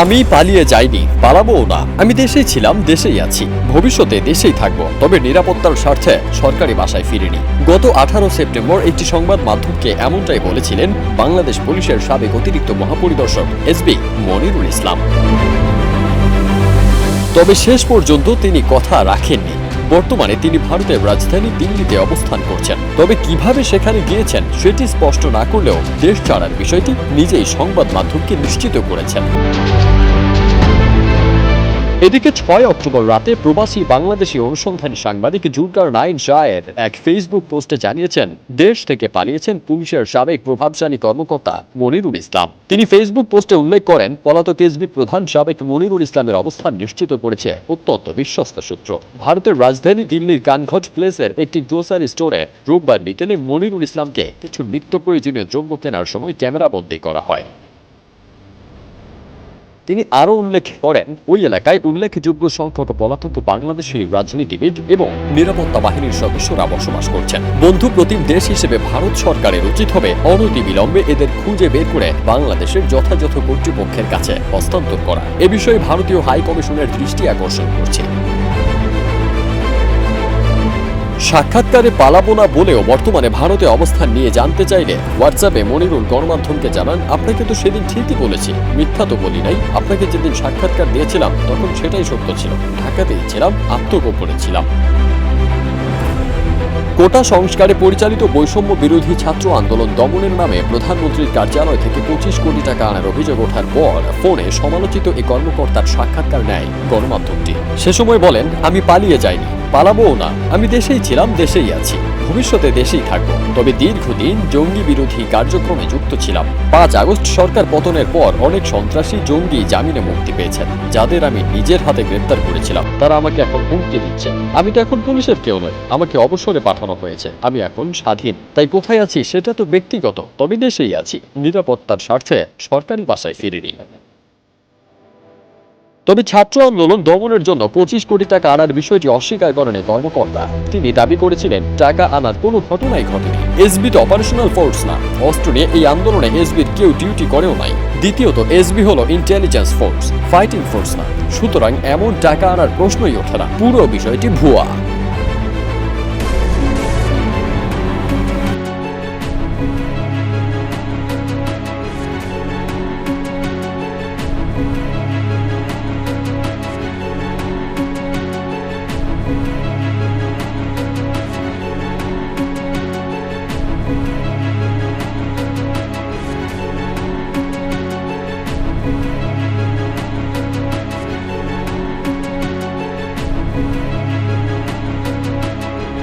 আমি পালিয়ে যাইনি পালাবো না। আমি দেশেই ছিলাম, দেশেই আছি। ভবিষ্যতে দেশেই থাকব। তবে নিরাপত্তার স্বার্থে সরকারি বাসায় ফিরিনি। গত আঠারো সেপ্টেম্বর একটি সংবাদ মাধ্যমকে এমনটাই বলেছিলেন বাংলাদেশ পুলিশের সাবেক অতিরিক্ত মহাপরিদর্শক এসবি মনিরুল ইসলাম। তবে শেষ পর্যন্ত তিনি কথা রাখেননি। বর্তমানে তিনি ভারতের রাজধানী দিল্লিতে অবস্থান করছেন। তবে কীভাবে সেখানে গিয়েছেন সেটি স্পষ্ট না করলেও দেশ ছাড়ার বিষয়টি নিজেই সংবাদ মাধ্যমকে নিশ্চিত করেছেন। এদিকে ছয় অক্টোবর রাতে প্রবাসী বাংলাদেশি অনুসন্ধানী সাংবাদিক জুলকার নাইন শায়ের এক ফেসবুক পোস্টে জানিয়েছেন, দেশ থেকে পালিয়েছেন পুলিশের সাবেক প্রভাবশালী কর্মকর্তা মনিরুল ইসলাম। তিনি ফেসবুক পোস্টে উল্লেখ করেন, পলাতক এসবি প্রধান সাবেক মনিরুল ইসলামের অবস্থান নিশ্চিত করেছে অত্যন্ত বিশ্বস্ত সূত্র। ভারতের রাজধানী দিল্লির কানঘট প্লেসের একটি গ্রোসারি স্টোরে রোববার বিকেলে মনিরুল ইসলামকে কিছু নিত্য প্রয়োজনীয় দ্রব্য কেনার সময় ক্যামেরাবন্দি করা হয়। তিনি আরও উল্লেখ করেন, ওই এলাকায় উল্লেখযোগ্য সংখ্যক পলাতক বাংলাদেশি রাজনীতিবিদ এবং নিরাপত্তা বাহিনীর সদস্যরা বসবাস করছেন। বন্ধু প্রতিম দেশ হিসেবে ভারত সরকারের উচিত হবে অনতিবিলম্বে এদের খুঁজে বের করে বাংলাদেশের যথাযথ কর্তৃপক্ষের কাছে হস্তান্তর করা। এ বিষয়ে ভারতীয় হাই কমিশনের দৃষ্টি আকর্ষণ করছে। সাক্ষাৎকারে পালাবো না বলেও বর্তমানে ভারতে অবস্থান নিয়ে জানতে চাইলে হোয়াটসঅ্যাপে মনিরুল গণমাধ্যমকে জানান, আপনাকে তো সেদিন ঠিকই বলেছি। মিথ্যা তো বলি নাই। আপনাকে যেদিন সাক্ষাৎকার দিয়েছিলাম, তখন সেটাই সত্য ছিল। ঢাকাতেই ছিলাম, আত্মগোপনে ছিলাম। কোটা সংস্কারে পরিচালিত বৈষম্য বিরোধী ছাত্র আন্দোলন দমনের নামে প্রধানমন্ত্রীর কার্যালয় থেকে পঁচিশ কোটি টাকা আনার অভিযোগ ওঠার পর ফোনে সমালোচিত এই কর্মকর্তার সাক্ষাৎকার নেয় গণমাধ্যমটি। সে সময় বলেন, আমি পালিয়ে যাইনি। পালাবোও না। আমি দেশেই ছিলাম, দেশেই আছি। ভবিষ্যতে দেশেই থাকব। তবে দীর্ঘদিন জঙ্গি বিরোধী কার্যক্রমে যুক্ত ছিলাম। পাঁচ আগস্ট সরকার পতনের পর অনেক সন্ত্রাসী জঙ্গি জামিনে মুক্তি পেয়েছেন, যাদের আমি নিজের হাতে গ্রেপ্তার করেছিলাম। তারা আমাকে এখন হুমকি দিচ্ছে আমি তো এখন পুলিশের কেউ নয় আমাকে অবসরে পাঠানো হয়েছে। আমি এখন স্বাধীন। তাই কোথায় আছি সেটা তো ব্যক্তিগত। তবে দেশেই আছি। নিরাপত্তার স্বার্থে সরকারি বাসায় ফিরিনি। তবে ছাত্র আন্দোলন দমনের জন্য পঁচিশ কোটি টাকা আনার বিষয়টি অস্বীকার করেন কর্মকর্তা। তিনি দাবি করেছিলেন, টাকা আনার কোনো ঘটনাই ঘটেনি। এসবি তো অপারেশনাল ফোর্স না। অস্ট্রেলিয়া এই আন্দোলনে এসবির কেউ ডিউটি করেও নাই। দ্বিতীয়ত, এসবি হলো ইন্টেলিজেন্স ফোর্স ফাইটিং ফোর্স না। সুতরাং এমন টাকা আনার প্রশ্নই ওঠে না। পুরো বিষয়টি ভুয়া।